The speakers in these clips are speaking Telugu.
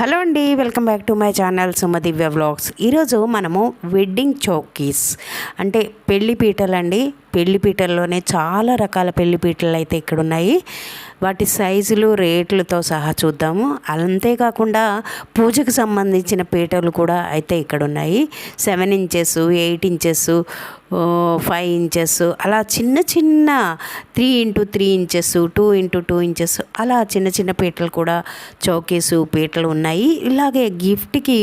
హలో అండి welcome back to my channel Sumadivya vlogs. ఈరోజు మనము వెడ్డింగ్ చౌకీస్ అంటే పెళ్ళి పీటలు అండి పెళ్ళి పీటల్లోనే చాలా రకాల పెళ్ళి పీటలు అయితే ఇక్కడ ఉన్నాయి వాటి సైజులు రేట్లతో సహా చూద్దాము. అంతేకాకుండా పూజకు సంబంధించిన పీటలు కూడా అయితే ఇక్కడ ఉన్నాయి seven inches eight inches five inches అలా చిన్న చిన్న three into three inches two into two inches అలా చిన్న చిన్న పీటలు కూడా చౌకీసు పీటలు ఉన్నాయి. ఇలాగే గిఫ్ట్కి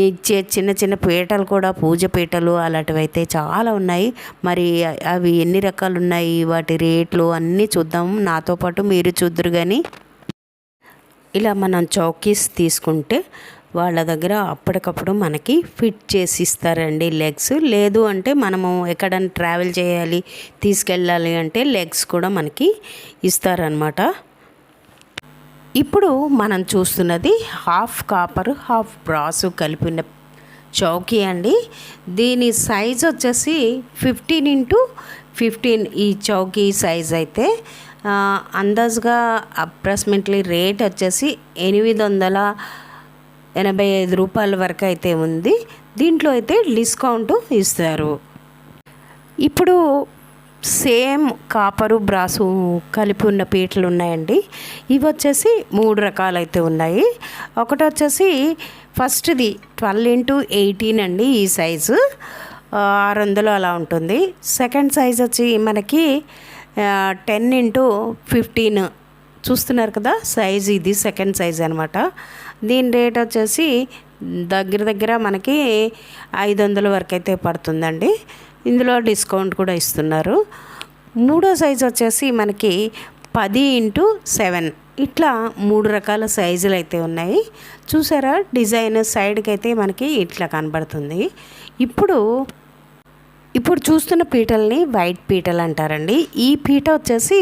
ఇచ్చే చిన్న చిన్న పీటలు కూడా పూజ పీటలు అలాంటివి అయితే చాలా ఉన్నాయి. మరి అవి ఎన్ని రకాలు ఉన్నాయి వాటి రేట్లు అన్నీ చూద్దాం. నాతో పాటు మీరు చూద్దరు కానీ ఇలా మనం చౌకీస్ తీసుకుంటే వాళ్ళ దగ్గర అప్పటికప్పుడు మనకి ఫిట్ చేసి ఇస్తారండి లెగ్స్. లేదు అంటే మనము ఎక్కడైనా ట్రావెల్ చేయాలి తీసుకెళ్ళాలి అంటే లెగ్స్ కూడా మనకి ఇస్తారనమాట ఇప్పుడు మనం చూస్తున్నది హాఫ్ కాపర్ హాఫ్ బ్రాసు కలిపిన చౌకీ అండి. దీని సైజ్ వచ్చేసి ఫిఫ్టీన్ ఇంటూ ఫిఫ్టీన్ ఈ చౌకీ సైజ్ అయితే అందాజుగా అప్రాక్సిమేట్లీ రేట్ వచ్చేసి ఎనిమిది వందల ఎనభై ఐదు రూపాయల వరకు అయితే ఉంది. దీంట్లో అయితే డిస్కౌంట్ ఇస్తారు. ఇప్పుడు సేమ్ కాపరు బ్రాసు కలిపి ఉన్న పీటలు ఉన్నాయండి. ఇవి వచ్చేసి మూడు రకాలైతే ఉన్నాయి. ఒకటి వచ్చేసి ఫస్ట్ది ట్వెల్వ్ ఇంటూ ఎయిటీన్ అండి ఈ సైజు. ఆరు వందలు అలా ఉంటుంది. సెకండ్ సైజ్ వచ్చి మనకి టెన్ ఇంటూ ఫిఫ్టీన్ చూస్తున్నారు కదా? సైజ్ ఇది సెకండ్ సైజ్ అనమాట దీని రేట్ వచ్చేసి దగ్గర దగ్గర మనకి ఐదు వందల వరకు అయితే పడుతుందండి. ఇందులో డిస్కౌంట్ కూడా ఇస్తున్నారు. మూడో సైజ్ వచ్చేసి మనకి పది ఇంటూ సెవెన్ ఇట్లా మూడు రకాల సైజులు అయితే ఉన్నాయి. చూసారా? డిజైన్ సైడ్కి అయితే మనకి ఇట్లా కనబడుతుంది. ఇప్పుడు ఇప్పుడు చూస్తున్న పీటల్ని వైట్ పీటలు అంటారండి. ఈ పీట వచ్చేసి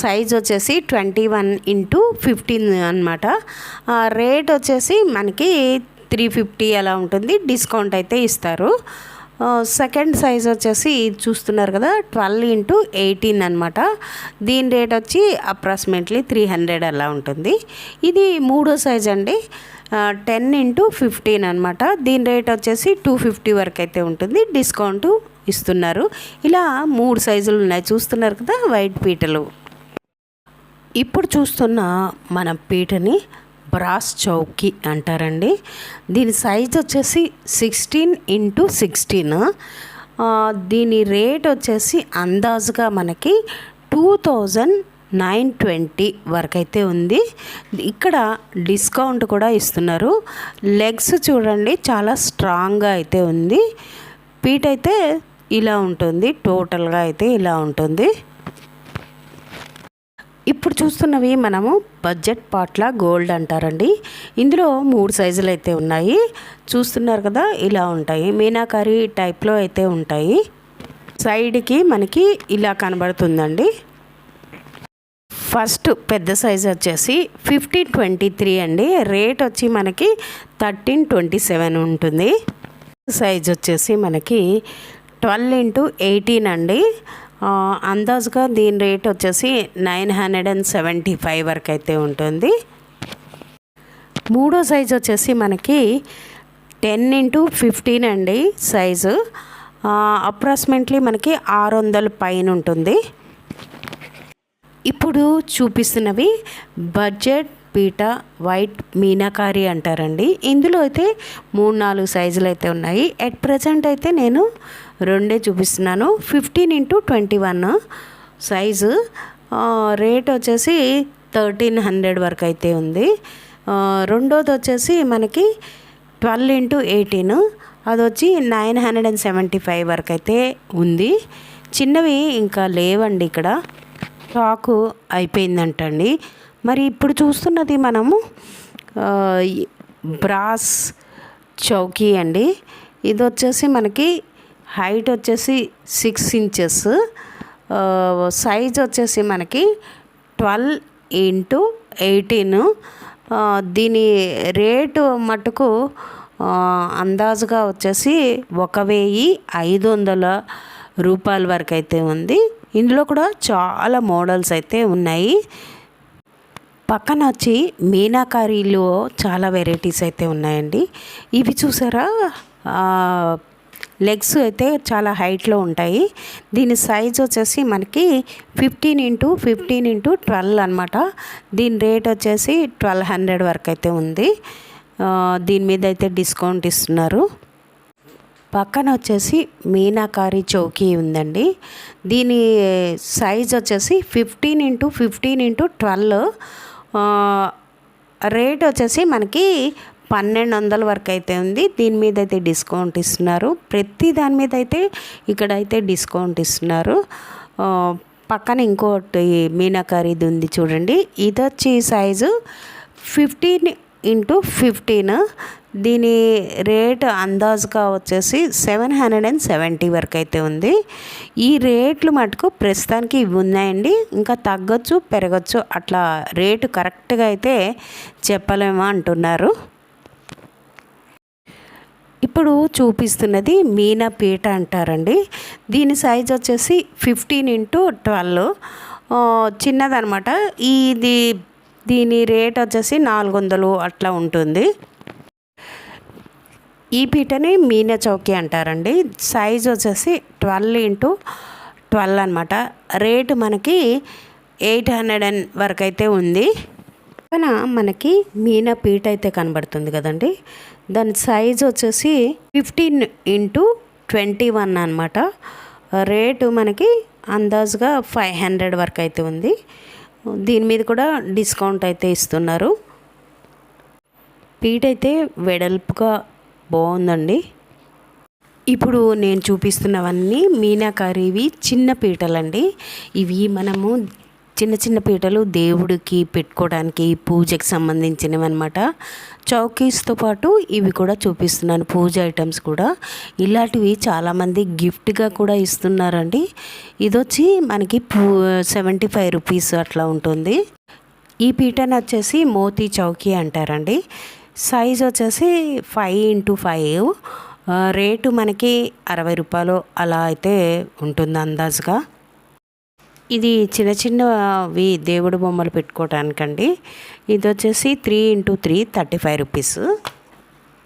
సైజ్ వచ్చేసి ట్వంటీ వన్ ఇంటూ ఫిఫ్టీన్ అనమాట రేట్ వచ్చేసి మనకి త్రీ ఫిఫ్టీ అలా ఉంటుంది. డిస్కౌంట్ అయితే ఇస్తారు. సెకండ్ సైజ్ వచ్చేసి చూస్తున్నారు కదా ట్వెల్వ్ ఇంటూ ఎయిటీన్ అనమాట దీని రేట్ వచ్చి అప్రాక్సిమేట్లీ త్రీ హండ్రెడ్ అలా ఉంటుంది. ఇది మూడో సైజ్ అండి. టెన్ ఇంటూ ఫిఫ్టీన్ అనమాట దీని రేట్ వచ్చేసి టూ ఫిఫ్టీ వరకు అయితే ఉంటుంది. డిస్కౌంట్ ఇస్తున్నారు. ఇలా మూడు సైజులు ఉన్నాయి. చూస్తున్నారు కదా వైట్ పీటలు. ఇప్పుడు చూస్తున్న మన పీటని బ్రాస్ చౌకీ అంటారండి. దీని సైజ్ వచ్చేసి సిక్స్టీన్ ఇంటూ సిక్స్టీన్ దీని రేట్ వచ్చేసి అందాజుగా మనకి టూ థౌజండ్ నైన్ ట్వంటీ వరకు అయితే ఉంది. ఇక్కడ డిస్కౌంట్ కూడా ఇస్తున్నారు. లెగ్స్ చూడండి చాలా స్ట్రాంగ్గా అయితే ఉంది. పీట్ అయితే ఇలా ఉంటుంది టోటల్గా అయితే ఇలా ఉంటుంది. ఇప్పుడు చూస్తున్నవి మనము బడ్జెట్ పాట్ల గోల్డ్ అంటారండి. ఇందులో మూడు సైజులు అయితే ఉన్నాయి. చూస్తున్నారు కదా ఇలా ఉంటాయి. మీనాకారి టైప్లో అయితే ఉంటాయి. సైడ్కి మనకి ఇలా కనబడుతుందండి. ఫస్ట్ పెద్ద సైజ్ వచ్చేసి ఫిఫ్టీన్ ట్వంటీ త్రీ అండి. రేట్ వచ్చి మనకి థర్టీన్ ట్వంటీ సెవెన్ ఉంటుంది. సైజ్ వచ్చేసి మనకి ట్వెల్వ్ ఇంటూ ఎయిటీన్ అండి. అందాజుగా దీని రేట్ వచ్చేసి nine hundred and seventy five వరకు అయితే ఉంటుంది. మూడో సైజ్ వచ్చేసి మనకి టెన్ ఇంటూ ఫిఫ్టీన్ అండి సైజు. అప్రాక్సిమేట్లీ మనకి ఆరు వందల పైన ఉంటుంది. ఇప్పుడు చూపిస్తున్నవి బడ్జెట్ పీట వైట్ మీనాకారి అంటారండి. ఇందులో అయితే మూడు నాలుగు సైజులు అయితే ఉన్నాయి. ఎట్ ప్రజెంట్ అయితే నేను రెండే చూపిస్తున్నాను. Fifteen into twenty one size rate వచ్చేసి థర్టీన్ హండ్రెడ్ వరకు అయితే ఉంది. రెండోది వచ్చేసి మనకి ట్వెల్వ్ ఇంటూ ఎయిటీన్ అది వచ్చి nine hundred and seventy five వరకు అయితే ఉంది. చిన్నవి ఇంకా లేవండి ఇక్కడ. స్టాకు అయిపోయిందంటండి. మరి ఇప్పుడు చూస్తున్నది మనము బ్రాస్ చౌకీ అండి. ఇది వచ్చేసి మనకి హైట్ వచ్చేసి సిక్స్ ఇంచెస్ సైజ్ వచ్చేసి మనకి ట్వెల్వ్ ఇంటూ ఎయిటీన్. దీని రేటు మటుకు అందాజుగా వచ్చేసి ఒక వెయ్యి ఐదు వందల రూపాయల వరకు అయితే ఉంది. ఇందులో కూడా చాలా మోడల్స్ అయితే ఉన్నాయి. పక్కన వచ్చి మీనాకారీలో చాలా వెరైటీస్ అయితే ఉన్నాయండి. ఇవి చూసారా? లెగ్స్ అయితే చాలా హైట్లో ఉంటాయి. దీని సైజ్ వచ్చేసి మనకి fifteen into fifteen into twelve అనమాట దీని రేట్ వచ్చేసి ట్వెల్వ్ హండ్రెడ్ వరకు అయితే ఉంది. దీని మీద అయితే డిస్కౌంట్ ఇస్తున్నారు. పక్కన వచ్చేసి మీనాకారి చౌకీ ఉందండి. దీని సైజ్ వచ్చేసి fifteen into fifteen into twelve. Rate వచ్చేసి మనకి పన్నెండు వందల వరకు అయితే ఉంది. దీని మీద అయితే డిస్కౌంట్ ఇస్తున్నారు. ప్రతి దాని మీద అయితే ఇక్కడ అయితే డిస్కౌంట్ ఇస్తున్నారు. పక్కన ఇంకోటి మీనాకారీది ఉంది చూడండి. ఇది వచ్చి సైజు ఫిఫ్టీన్ ఇంటూ ఫిఫ్టీన్. దీని రేట్ అందాజుగా వచ్చేసి సెవెన్ హండ్రెడ్ అండ్ సెవెంటీ వరకు అయితే ఉంది. ఈ రేట్లు మటుకు ప్రస్తుతానికి ఇవి ఉన్నాయండి. ఇంకా తగ్గొచ్చు పెరగచ్చు అట్లా రేటు కరెక్ట్గా అయితే చెప్పలేము అంటున్నారు. ఇప్పుడు చూపిస్తున్నది మీనా పీట అంటారండి. దీని సైజ్ వచ్చేసి ఫిఫ్టీన్ ఇంటూ ట్వెల్వ్. చిన్నదనమాట. ఇది దీని రేట్ వచ్చేసి నాలుగు వందలు అట్లా ఉంటుంది. ఈ పీటని మీనా చౌకీ అంటారండి. సైజ్ వచ్చేసి ట్వెల్వ్ ఇంటూ ట్వెల్వ్ అనమాట రేటు మనకి ఎయిట్ హండ్రెడ్ అండ్ వరకు అయితే ఉంది. పక్కన మనకి మీనా పీట అయితే కనబడుతుంది కదండి. దాని సైజ్ వచ్చేసి ఫిఫ్టీన్ ఇంటూ ట్వంటీ వన్ అనమాట రేటు మనకి అందాజుగా ఫైవ్ హండ్రెడ్ వరకు అయితే ఉంది. దీని మీద కూడా డిస్కౌంట్ అయితే ఇస్తున్నారు. పీట అయితే వెడల్పుగా బాగుందండి. ఇప్పుడు నేను చూపిస్తున్నవన్నీ మీనాకారీవి చిన్న పీటలండి. ఇవి మనము చిన్న చిన్న పీటలు దేవుడికి పెట్టుకోవడానికి పూజకి సంబంధించినవి అనమాట చౌకీస్తో పాటు ఇవి కూడా చూపిస్తున్నాను పూజ ఐటమ్స్ కూడా. ఇలాంటివి చాలామంది గిఫ్ట్గా కూడా ఇస్తున్నారండి. ఇది వచ్చి మనకి పూ సెవెంటీ ఫైవ్ రూపీస్ అట్లా ఉంటుంది. ఈ పీటను వచ్చేసి మోతీ చౌకీ అంటారండి. సైజ్ వచ్చేసి ఫైవ్ ఇంటూ ఫైవ్. రేటు మనకి అరవై రూపాయలు అలా అయితే ఉంటుంది అందాజుగా. ఇది చిన్న చిన్నవి దేవుడు బొమ్మలు పెట్టుకోవటానికండి. ఇది వచ్చేసి three into three thirty five rupees.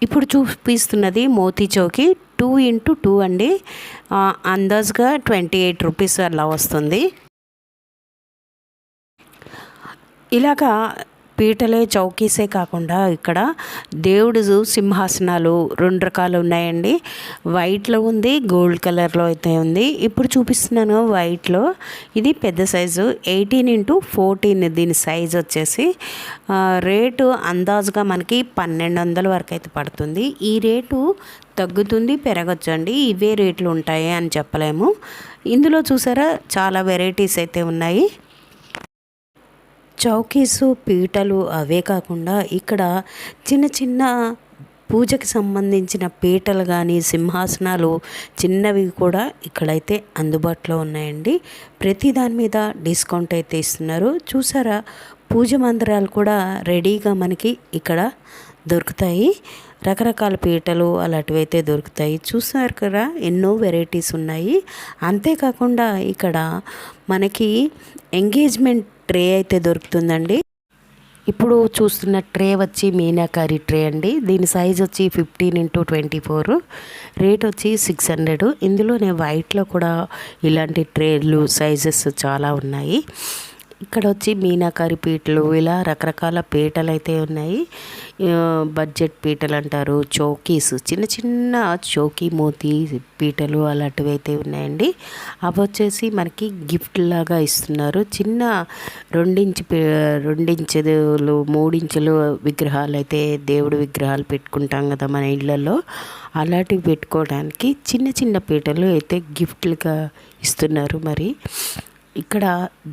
ఇప్పుడు చూపిస్తున్నది మోతీ చౌకి టూ ఇంటూ టూ అండి. అందాజ్గా అందాజుగా ట్వంటీ ఎయిట్ రూపీస్ అలా వస్తుంది. ఇలాగా పీటలే చౌకీసే కాకుండా ఇక్కడ దేవుడు సింహాసనాలు రెండు రకాలు ఉన్నాయండి. వైట్లో ఉంది గోల్డ్ కలర్లో అయితే ఉంది. ఇప్పుడు చూపిస్తున్నాను వైట్లో ఇది పెద్ద సైజు ఎయిటీన్ ఇంటూ ఫోర్టీన్ దీని సైజ్ వచ్చేసి రేటు అందాజుగా మనకి పన్నెండు వందల వరకు అయితే పడుతుంది. ఈ రేటు తగ్గుతుంది పెరగచ్చు అండి ఇవే రేట్లు ఉంటాయి అని చెప్పలేము. ఇందులో చూసారా చాలా వెరైటీస్ అయితే ఉన్నాయి. చౌకీసు పీటలు అవే కాకుండా ఇక్కడ చిన్న చిన్న పూజకి సంబంధించిన పీటలు కానీ సింహాసనాలు చిన్నవి కూడా ఇక్కడైతే అందుబాటులో ఉన్నాయండి. ప్రతి దాని మీద డిస్కౌంట్ అయితే ఇస్తున్నారు. చూసారా? పూజ మందిరాలు కూడా రెడీగా మనకి ఇక్కడ దొరుకుతాయి. రకరకాల పీటలు అలాంటివి అయితే దొరుకుతాయి. చూసారు కదా? ఎన్నో వెరైటీస్ ఉన్నాయి. అంతేకాకుండా ఇక్కడ మనకి ఎంగేజ్మెంట్ ట్రే అయితే దొరుకుతుందండి. ఇప్పుడు చూస్తున్న ట్రే వచ్చి మీనాకారి ట్రే అండి. దీని సైజ్ వచ్చి fifteen into twenty four rate వచ్చి సిక్స్ హండ్రెడ్. ఇందులోనే వైట్లో కూడా ఇలాంటి ట్రేలు సైజెస్ చాలా ఉన్నాయి. ఇక్కడ వచ్చి మీనాకారి పీటలు ఇలా రకరకాల పీటలు అయితే ఉన్నాయి బడ్జెట్ పీటలు అంటారు చౌకీస్ చిన్న చిన్న చౌకీ మోతీ పీటలు అలాంటివి అయితే ఉన్నాయండి. అవి వచ్చేసి మనకి గిఫ్ట్ లాగా ఇస్తున్నారు. చిన్న రెండించి పీ- రెండించులు మూడించులు విగ్రహాలు అయితే దేవుడు విగ్రహాలు పెట్టుకుంటాం కదా మన ఇళ్ళల్లో అలాంటివి పెట్టుకోవడానికి చిన్న చిన్న పీటలు అయితే గిఫ్ట్లుగా ఇస్తున్నారు మరి. ఇక్కడ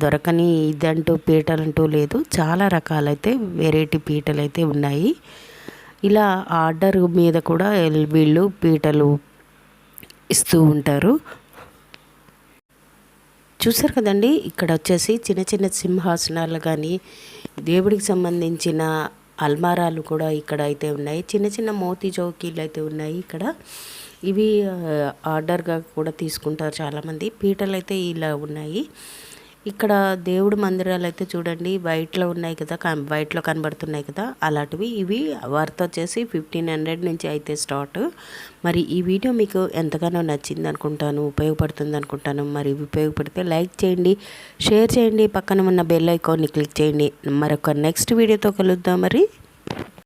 దొరకని ఇదంటూ పీటలంటూ లేదు. చాలా రకాలైతే వెరైటీ పీటలు అయితే ఉన్నాయి. ఇలా ఆర్డర్ మీద కూడా వీళ్ళు పీటలు ఇస్తూ ఉంటారు. చూసారు కదండి ఇక్కడ వచ్చేసి చిన్న చిన్న సింహాసనాలు కానీ దేవుడికి సంబంధించిన అల్మారాలు కూడా ఇక్కడ అయితే ఉన్నాయి. చిన్న చిన్న మోతీ చౌకీలు అయితే ఉన్నాయి ఇక్కడ. ఇవి ఆర్డర్గా కూడా తీసుకుంటారు చాలామంది. పీటలు అయితే ఇలా ఉన్నాయి. ఇక్కడ దేవుడు మందిరాలు అయితే చూడండి వైట్లో ఉన్నాయి కదా వైట్లో కనబడుతున్నాయి కదా అలాంటివి. ఇవి వర్త్ వచ్చేసి ఫిఫ్టీన్ హండ్రెడ్ నుంచి అయితే స్టార్ట్. మరి ఈ వీడియో మీకు ఎంతగానో నచ్చింది అనుకుంటాను ఉపయోగపడుతుంది అనుకుంటాను. మరి ఉపయోగపడితే లైక్ చేయండి షేర్ చేయండి పక్కన ఉన్న బెల్ ఐకాన్ని క్లిక్ చేయండి. మరొక నెక్స్ట్ వీడియోతో కలుద్దాం మరి.